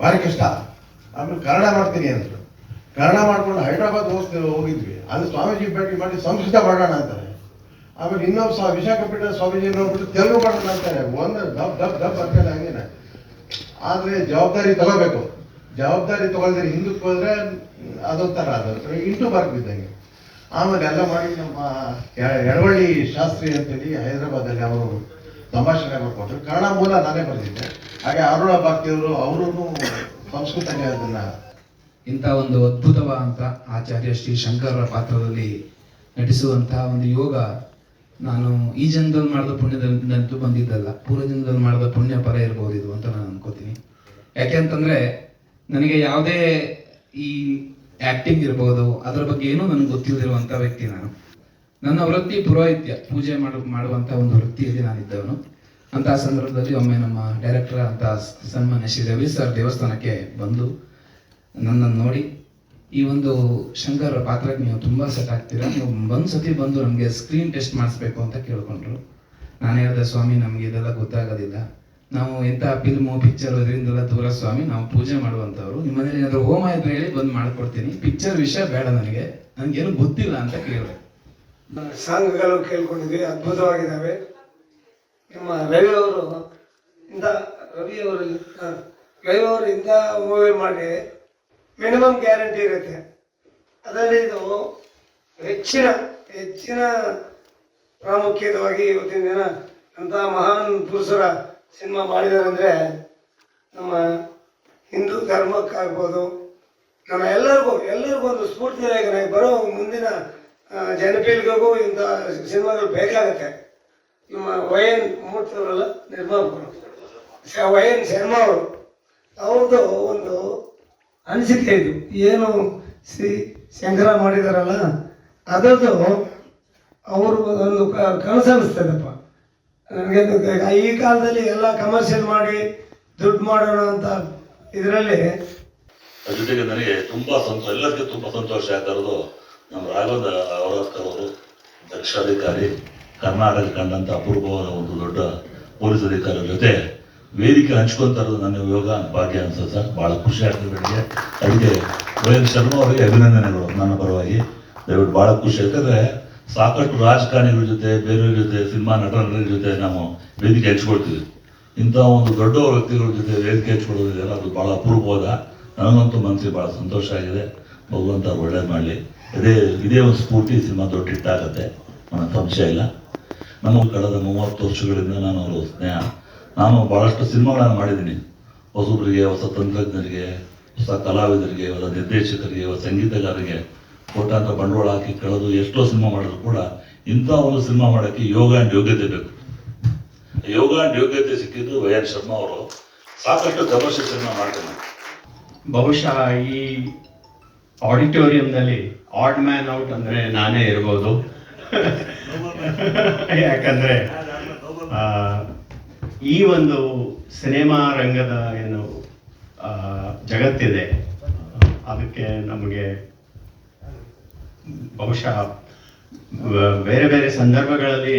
ಭಾರಿ ಕಷ್ಟ ಆಮೇಲೆ ಕನ್ನಡ ಮಾಡ್ತೀನಿ ಅಂತ. ಕನ್ನಡ ಮಾಡ್ಕೊಂಡು ಹೈದ್ರಾಬಾದ್ ಹೋಗ್ತೀವಿ ಹೋಗಿದ್ವಿ. ಅದು ಸ್ವಾಮೀಜಿ ಭೇಟಿ ಮಾಡಿ ಸಂಸ್ಕೃತ ಮಾಡೋಣ ಅಂತಾರೆ. ಆಮೇಲೆ ಇನ್ನೊಬ್ಬ ಸ್ವಾ ವಿಶಾಖಪಟ್ಟಣ ಸ್ವಾಮೀಜಿ ನೋಡ್ಬಿಟ್ಟು ತೆಲುಗು ಮಾಡೋಣ ಅಂತಾರೆ. ಒಂದು ಡಬ್ ಡಬ್ ಡಬ್ ಅಂತೇಳಿ ಹಂಗೇನೆ. ಆದ್ರೆ ಜವಾಬ್ದಾರಿ ತಗೋಬೇಕು. ಜವಾಬ್ದಾರಿ ತಗೊಳ್ದ್ರೆ ಹಿಂದಕ್ಕೆ ಹೋದ್ರೆ ಅದೊಂಥರ ಅದು. ಇಂಟು ಬಾರ್ಕ್ ಬಿದ್ದಂಗೆ ಆಮೇಲೆ ಎಲ್ಲ ಮಾಡಿ ನಮ್ಮ ಎಡವಳ್ಳಿ ಶಾಸ್ತ್ರಿ ಅಂತೇಳಿ ಹೈದರಾಬಾದಲ್ಲಿ ಅವರು ತಮಾಷೆ ಕೊಟ್ಟರು ಕನ್ನಡ ಮೂಲ ನಾನೇ ಬರೆದಿದ್ದೆ. ಹಾಗೆ ಅರುಣ ಭಕ್ತಿಯವರು ಅವರು ಸಂಸ್ಕೃತನೇ ಅದನ್ನ ಇಂಥ ಒಂದು ಅದ್ಭುತವಾದಂಥ ಆಚಾರ್ಯ ಶ್ರೀ ಶಂಕರರ ಪಾತ್ರದಲ್ಲಿ ನಟಿಸುವಂತಹ ಒಂದು ಯೋಗ ನಾನು ಈ ಜನ್ಮದಲ್ಲಿ ಮಾಡಿದ ಪುಣ್ಯದಂತೂ ಬಂದಿದ್ದಲ್ಲ. ಪೂರ್ವ ಜನ್ಮದಲ್ಲಿ ಮಾಡಿದ ಪುಣ್ಯ ಪರ ಇರ್ಬೋದು ಇದು ಅಂತ ನಾನು ಅನ್ಕೋತೀನಿ. ಯಾಕೆ ಅಂತಂದ್ರೆ ನನಗೆ ಯಾವುದೇ ಈ ಆಕ್ಟಿಂಗ್ ಇರ್ಬೋದು, ಅದರ ಬಗ್ಗೆ ಏನೂ ನನಗೆ ಗೊತ್ತಿಲ್ಲದಿರುವಂಥ ವ್ಯಕ್ತಿ ನಾನು. ನನ್ನ ವೃತ್ತಿ ಪುರೋಹಿತ್ಯ, ಪೂಜೆ ಮಾಡ ಮಾಡುವಂಥ ಒಂದು ವೃತ್ತಿಯಲ್ಲಿ ನಾನಿದ್ದವನು. ಅಂತಹ ಸಂದರ್ಭದಲ್ಲಿ ಒಮ್ಮೆ ನಮ್ಮ ಡೈರೆಕ್ಟರ್ ಅಂತ ಸನ್ಮಾನ್ಯ ಶ್ರೀ ರವಿ ಸರ್ ದೇವಸ್ಥಾನಕ್ಕೆ ಬಂದು ನನ್ನನ್ನು ನೋಡಿ, ಈ ಒಂದು ಶಂಕರ ಪಾತ್ರಕ್ಕೆ ನೀವು ತುಂಬ ಸೆಟ್ ಆಗ್ತೀರಾ? ನೀವು ಒಂದು ಸತಿ ಬಂದು ನಮಗೆ ಸ್ಕ್ರೀನ್ ಟೆಸ್ಟ್ ಮಾಡಿಸ್ಬೇಕು ಅಂತ ಕೇಳ್ಕೊಂಡ್ರು. ನಾನು ಹೇಳಿದೆ, ಸ್ವಾಮಿ, ನಮಗೆ ಇದೆಲ್ಲ ಗೊತ್ತಾಗೋದಿಲ್ಲ. ನಾವು ಎಂಥ ಫಿಲ್ಮು ಪಿಕ್ಚರ್ ಇದರಿಂದೆಲ್ಲ ದೂರ ಸ್ವಾಮಿ ನಾವು ಪೂಜೆ ಮಾಡುವಂಥವ್ರು. ನಿಮ್ಮ ಮನೇಲಿ ಏನಾದರೂ ಹೋಮ ಇದ್ರೆ ಹೇಳಿ ಬಂದು ಮಾಡ್ಕೊಡ್ತೀನಿ. ಪಿಕ್ಚರ್ ವಿಷಯ ಬೇಡ ನನಗೆ. ನನಗೇನು ಗೊತ್ತಿಲ್ಲ ಅಂತ ಕೇಳಿದೆ. ಸಾಂಗ್ಗಳು ಕೇಳ್ಕೊಂಡಿದ್ವಿ, ಅದ್ಭುತವಾಗಿದ್ದಾವೆ. ನಿಮ್ಮ ರವಿ ಅವರು ಇಂಥ ರವಿ ಅವರು ರವಿ ಅವರು ಇಂಥ ಮೂವಿ ಮಾಡಿ ಮಿನಿಮಮ್ ಗ್ಯಾರಂಟಿ ಇರುತ್ತೆ. ಅದರಲ್ಲಿ ಇದು ಹೆಚ್ಚಿನ ಹೆಚ್ಚಿನ ಪ್ರಾಮುಖ್ಯತವಾಗಿ ಇವತ್ತಿನ ದಿನ ಅಂಥ ಮಹಾನ್ ಪುರುಷರ ಸಿನಿಮಾ ಮಾಡಿದ್ದಾರೆ ಅಂದರೆ ನಮ್ಮ ಹಿಂದೂ ಧರ್ಮಕ್ಕಾಗ್ಬೋದು. ನಮ್ಮ ಎಲ್ಲರಿಗೂ ಎಲ್ಲರಿಗೂ ಒಂದು ಸ್ಫೂರ್ತಿದಾಯಕ ಬರೋ ಮುಂದಿನ ಜನಪೀಳಿಗೆಗೂ ಇಂಥ ಸಿನಿಮಾಗಳು ಬೇಕಾಗತ್ತೆ. ನಮ್ಮ ವಯನ್ ಮೂರ್ತಿಯವರಲ್ಲ ನಿರ್ಮಾಪಕರು ಶ- ವೈ ಎನ್ ಶರ್ಮಾ ಅವರು. ಅವ್ರದ್ದು ಒಂದು ಅನಿಸಿಕೆ ಇದು. ಏನು ಶ್ರೀ ಶಂಕರ ಮಾಡಿದಾರಲ್ಲ, ಅದರದ್ದು ಅವರು ಒಂದು ಕನಸು ಅನಿಸ್ತದಪ್ಪ. ನನಗೆ ಈ ಕಾಲದಲ್ಲಿ ಎಲ್ಲ ಕಮರ್ಷಿಯಲ್ ಮಾಡಿ ದುಡ್ಡು ಮಾಡೋಣ ಅಂತ ಇದರಲ್ಲಿ ಜೊತೆಗೆ ನನಗೆ ತುಂಬಾ ಸಂತೋಷ ಎಲ್ಲರಿಗೂ ತುಂಬಾ ಸಂತೋಷ ಆಗಿರೋದು ನಮ್ಮ ರಾಘವೇಂದ್ರ ಅವರಸ್ಕರ್ ಅವರು ದಕ್ಷ ಅಧಿಕಾರಿ ಕರ್ನಾಟಕ ಕಂಡಂತ ಅಪೂರ್ವವಾದ ಒಂದು ದೊಡ್ಡ ಪೊಲೀಸ್ ಅಧಿಕಾರಿ ಜೊತೆ ವೇದಿಕೆ ಹಂಚ್ಕೊಂತ ಇರೋದು ನನ್ನ ಯೋಗ, ಭಾಗ್ಯ ಅನ್ಸುತ್ತೆ ಸರ್. ಬಹಳ ಖುಷಿ ಆಗ್ತದೆ ನನಗೆ ಅದಕ್ಕೆ ಶರ್ಮ ಶರ್ಮಾ ಅವರಿಗೆ ಅಭಿನಂದನೆಗಳು. ನನ್ನ ಪರವಾಗಿ ದಯವಿಟ್ಟು ಬಹಳ ಖುಷಿ ಯಾಕಂದ್ರೆ ಸಾಕಷ್ಟು ರಾಜಕಾರಣಿಗಳ ಜೊತೆ, ಬೇರೆಯವ್ರ ಜೊತೆ, ಸಿನಿಮಾ ನಟರ ಜೊತೆ ನಾವು ವೇದಿಕೆ ಹಂಚ್ಕೊಳ್ತೀವಿ. ಇಂಥ ಒಂದು ದೊಡ್ಡ ವ್ಯಕ್ತಿಗಳ ಜೊತೆ ವೇದಿಕೆ ಹಂಚ್ಕೊಳ್ಳೋದಿದೆಯಲ್ಲ ಅದು ಬಹಳ ಅಪೂರ್ವವಾದ ನನಗಂತೂ ಮನಸ್ಸಿಗೆ ಬಹಳ ಸಂತೋಷ ಆಗಿದೆ. ಭಗವಂತ ಒಳ್ಳೆ ಮಾಡಲಿ. ಇದೇ ಇದೇ ಒಂದು ಸ್ಫೂರ್ತಿ ಸಿನಿಮಾ ದೊಡ್ಡ ಹಿಟ್ ಆಗುತ್ತೆ ನನ್ನ ಸಂಶಯ ಇಲ್ಲ. ನಮ್ಮ ಕಳೆದ ಮೂವತ್ತು ವರ್ಷಗಳಿಂದ ನಾನು ಅವರು ಸ್ನೇಹ. ನಾನು ಭಾಳಷ್ಟು ಸಿನಿಮಾಗಳನ್ನು ಮಾಡಿದ್ದೀನಿ. ಹೊಸಬ್ರಿಗೆ, ಹೊಸ ತಂತ್ರಜ್ಞರಿಗೆ, ಹೊಸ ಕಲಾವಿದರಿಗೆ, ಹೊಸ ನಿರ್ದೇಶಕರಿಗೆ, ಹೊಸ ಸಂಗೀತಗಾರರಿಗೆ. ಕೋಟ್ಯಾಂತರ ಬಂಡವಾಳ ಹಾಕಿ ಕಳೆದು ಎಷ್ಟೋ ಸಿನಿಮಾ ಮಾಡಿದ್ರು ಕೂಡ ಇಂಥ ಒಂದು ಸಿನಿಮಾ ಮಾಡೋಕ್ಕೆ ಯೋಗ ಆ್ಯಂಡ್ ಯೋಗ್ಯತೆ ಬೇಕು. ಯೋಗ ಆ್ಯಂಡ್ ಯೋಗ್ಯತೆ ಸಿಕ್ಕಿದ್ದು ವೈ ಎನ್ ಶರ್ಮಾ ಅವರು. ಸಾಕಷ್ಟು ಕಮರ್ಷಿಯಲ್ ಸಿನಿಮಾ ಮಾಡ್ತಾರೆ. ಬಹುಶಃ ಈ ಆಡಿಟೋರಿಯಂನಲ್ಲಿ ಆಡ್ ಮ್ಯಾನ್ ಔಟ್ ಅಂದರೆ ನಾನೇ ಇರ್ಬೋದು. ಯಾಕಂದರೆ ಈ ಒಂದು ಸಿನಿಮಾ ರಂಗದ ಏನು ಜಗತ್ತಿದೆ. ಅದಕ್ಕೆ ನಮಗೆ ಬಹುಶಃ ಬೇರೆ ಬೇರೆ ಸಂದರ್ಭಗಳಲ್ಲಿ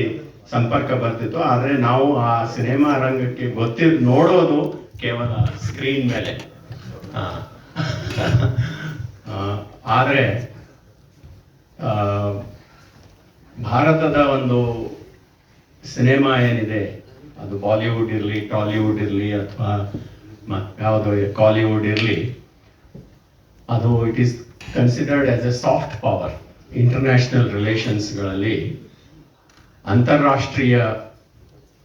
ಸಂಪರ್ಕ ಬರ್ತಿತ್ತು. ಆದರೆ ನಾವು ಆ ಸಿನಿಮಾ ರಂಗಕ್ಕೆ ಗೊತ್ತಿ ನೋಡೋದು ಕೇವಲ ಸ್ಕ್ರೀನ್ ಮೇಲೆ. ಆದರೆ ಭಾರತದ ಒಂದು ಸಿನಿಮಾ ಏನಿದೆ, ಅದು ಬಾಲಿವುಡ್ ಇರಲಿ, ಟಾಲಿವುಡ್ ಇರಲಿ ಅಥವಾ ಯಾವುದೋ, ಕಾಲಿವುಡ್ ಇರಲಿ, ಅದು it is considered as a soft power international ರಿಲೇಷನ್ಸ್ಗಳಲ್ಲಿ ಅಂತಾರಾಷ್ಟ್ರೀಯ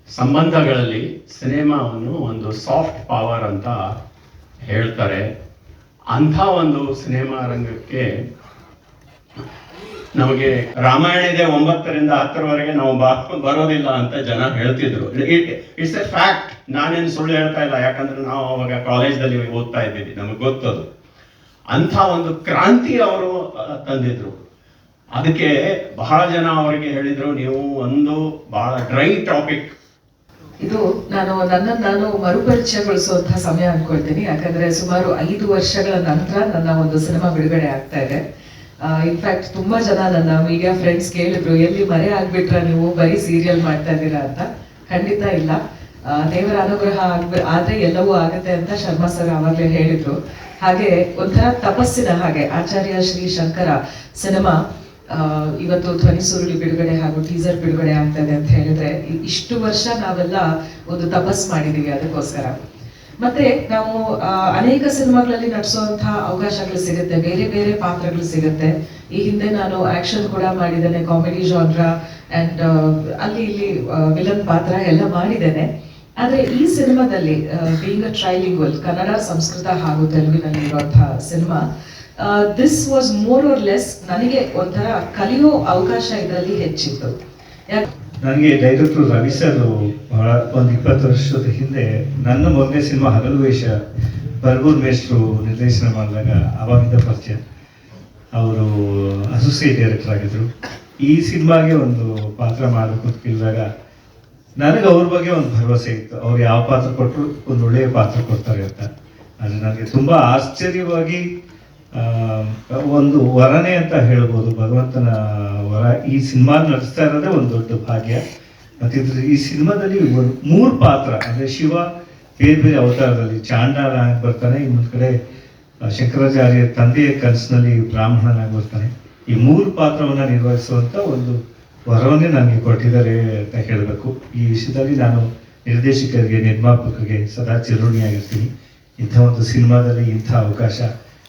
ಸಂಬಂಧಗಳಲ್ಲಿ ಸಿನಿಮಾವನ್ನು ಒಂದು ಸಾಫ್ಟ್ ಪವರ್ ಅಂತ ಹೇಳ್ತಾರೆ. ಅಂಥ ಒಂದು ಸಿನಿಮಾ ರಂಗಕ್ಕೆ ನಮಗೆ ರಾಮಾಯಣ ಇದೆ ಒಂಬತ್ತರಿಂದ ಹತ್ತರವರೆಗೆ ನಾವು ಬರೋದಿಲ್ಲ ಅಂತ ಜನ ಹೇಳ್ತಿದ್ರು. ಇಟ್ಸ್ ಎ ಫ್ಯಾಕ್ಟ್ ನಾನೇನು ಸುಳ್ಳು ಹೇಳ್ತಾ ಇಲ್ಲ. ಯಾಕಂದ್ರೆ ನಾವು ಅವಾಗ ಕಾಲೇಜ್ದಲ್ಲಿ ಓದ್ತಾ ಇದ್ದೀವಿ. ನಮಗೆ ಗೊತ್ತದು. ಅಂಥ ಒಂದು ಕ್ರಾಂತಿ ಅವರು ತಂದಿದ್ರು. ಅದಕ್ಕೆ ಬಹಳ ಜನ ಅವರಿಗೆ ಹೇಳಿದ್ರು, ನೀವು ಒಂದು ಬಹಳ ಡ್ರೈ ಟಾಪಿಕ್. ಇದು ನಾನು ನನ್ನನ್ನು ನಾನು ಮರುಪರಿಚಯಗೊಳಿಸುವಂತಹ ಸಮಯ ಅನ್ಕೊಳ್ತೀನಿ ಯಾಕಂದ್ರೆ ಸುಮಾರು ಐದು ವರ್ಷಗಳ ನಂತರ ನನ್ನ ಒಂದು ಸಿನಿಮಾ ಬಿಡುಗಡೆ ಆಗ್ತಾ ಇದೆ. ಇನ್ಫ್ಯಾಕ್ಟ್ ತುಂಬಾ ಜನ ನನ್ನ ಮೀಡಿಯಾ ಫ್ರೆಂಡ್ಸ್ ಕೇಳಿದ್ರು, ಎಲ್ಲಿ ಮರೆ ಆಗ್ಬಿಟ್ರ ನೀವು ಬರೀ ಸೀರಿಯಲ್ ಮಾಡ್ತಾ ಇದ್ದೀರಾ ಅಂತ. ಖಂಡಿತ ಇಲ್ಲ. ದೇವರ ಅನುಗ್ರಹ ಆಗ್ಬ ಆದ್ರೆ ಎಲ್ಲವೂ ಆಗುತ್ತೆ ಅಂತ ಶರ್ಮಾ ಸರ್ ಆವಾಗಲೇ ಹೇಳಿದ್ರು. ಹಾಗೆ ಒಂಥರ ತಪಸ್ಸಿನ ಹಾಗೆ ಆಚಾರ್ಯ ಶ್ರೀ ಶಂಕರ ಸಿನಿಮಾ ಇವತ್ತು ಧ್ವನಿ ಸುರುಳಿ ಬಿಡುಗಡೆ ಹಾಗೂ ಟೀಸರ್ ಬಿಡುಗಡೆ ಆಗ್ತದೆ ಅಂತ ಹೇಳಿದ್ರೆ ಇಷ್ಟು ವರ್ಷ ನಾವೆಲ್ಲ ಒಂದು ತಪಸ್ ಮಾಡಿದೀವಿ ಅದಕ್ಕೋಸ್ಕರ. ಮತ್ತೆ ನಾವು ಅನೇಕ ಸಿನಿಮಾಗಳಲ್ಲಿ ನಟಿಸುವಂತಹ ಅವಕಾಶಗಳು ಸಿಗುತ್ತೆ, ಬೇರೆ ಬೇರೆ ಪಾತ್ರಗಳು ಸಿಗುತ್ತೆ. ಈ ಹಿಂದೆ ನಾನು ಆಕ್ಷನ್ ಕೂಡ ಮಾಡಿದ್ದೇನೆ, ಕಾಮಿಡಿ ಜಾನ್ರ, ಅಂಡ್ ಅಲ್ಲಿ ಇಲ್ಲಿ ವಿಲನ್ ಪಾತ್ರ ಎಲ್ಲ ಮಾಡಿದ್ದೇನೆ. ಆದ್ರೆ ಈ ಸಿನಿಮಾದಲ್ಲಿ being a trilingual Kannada, Sanskrit ಹಾಗೂ ತೆಲುಗಿನಲ್ಲಿ ಇರುವಂತಹ cinema this was more or less ನನಗೆ ಒಂಥರ ಕಲಿಯೋ ಅವಕಾಶ ಇದರಲ್ಲಿ ಹೆಚ್ಚಿತ್ತು. ನನಗೆ ಡೈರೆಕ್ಟರ್ ರವಿ ಸರ್ ಬಹಳ ಒಂದು ಇಪ್ಪತ್ತು ವರ್ಷದ ಹಿಂದೆ ನನ್ನ ಮೊದಲನೇ ಸಿನಿಮಾ ಹಗಲು ವೇಷ ಬರ್ಗೂರ್ ಮೇಷ್ಟ್ರು ನಿರ್ದೇಶನ ಮಾಡಿದಾಗ ಅವಾಗಿದ್ದ ಪರಿಚಯ. ಅವರು ಅಸೋಸಿಯೇಟ್ ಡೈರೆಕ್ಟರ್ ಆಗಿದ್ರು. ಈ ಸಿನಿಮಾಗೆ ಒಂದು ಪಾತ್ರ ಮಾಡಬೇಕು ಕೇಳಿದಾಗ ನನಗೆ ಅವ್ರ ಬಗ್ಗೆ ಒಂದು ಭರವಸೆ ಇತ್ತು. ಅವ್ರು ಯಾವ ಪಾತ್ರ ಕೊಟ್ಟರು ಒಂದು ಒಳ್ಳೆಯ ಪಾತ್ರ ಕೊಡ್ತಾರೆ ಅಂತ. ಆದರೆ ನನಗೆ ತುಂಬ ಆಶ್ಚರ್ಯವಾಗಿ ಒಂದು ವರನೇ ಅಂತ ಹೇಳ್ಬೋದು. ಭಗವಂತನ ವರ ಈ ಸಿನಿಮಾ ನಡೆಸ್ತಾ ಇರೋದೇ ಒಂದು ದೊಡ್ಡ ಭಾಗ್ಯ. ಮತ್ತು ಇದ್ರ ಈ ಸಿನಿಮಾದಲ್ಲಿ ಒಂದು ಮೂರು ಪಾತ್ರ. ಅಂದ್ರೆ ಶಿವ ಬೇರೆ ಬೇರೆ ಅವತಾರದಲ್ಲಿ ಚಾಂಡಾಲನಾಗಿ ಬರ್ತಾನೆ, ಇನ್ನೊಂದು ಕಡೆ ಶಂಕರಾಚಾರ್ಯ ತಂದೆಯ ಕನಸಿನಲ್ಲಿ ಬ್ರಾಹ್ಮಣನಾಗಿ ಬರ್ತಾನೆ. ಈ ಮೂರು ಪಾತ್ರವನ್ನ ನಿರ್ವಹಿಸುವಂಥ ಒಂದು ವರವನ್ನೇ ನನಗೆ ಕೊಟ್ಟಿದ್ದಾರೆ ಅಂತ ಹೇಳಬೇಕು. ಈ ವಿಷಯದಲ್ಲಿ ನಾನು ನಿರ್ದೇಶಕರಿಗೆ, ನಿರ್ಮಾಪಕರಿಗೆ ಸದಾ ಚಿರೋಣಿಯಾಗಿರ್ತೀನಿ ಇಂಥ ಒಂದು ಸಿನಿಮಾದಲ್ಲಿ ಇಂಥ ಅವಕಾಶ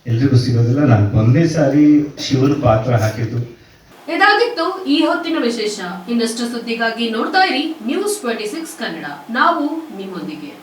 ಎಲ್ರಿಗೂ ಸಿಗೋದಿಲ್ಲ. ನಾನು ಒಂದೇ ಸಾರಿ ಶಿವನ ಪಾತ್ರ ಹಾಕಿದ್ದು. ಇದಾಗಿತ್ತು ಈ ಹೊತ್ತಿನ ವಿಶೇಷ. ಇನ್ನಷ್ಟು ಸುದ್ದಿಗಾಗಿ ನೋಡ್ತಾ ಇರಿ ನ್ಯೂಸ್ ಟ್ವೆಂಟಿ ಸಿಕ್ಸ್ ಕನ್ನಡ. ನಾವು ನಿಮ್ಮೊಂದಿಗೆ.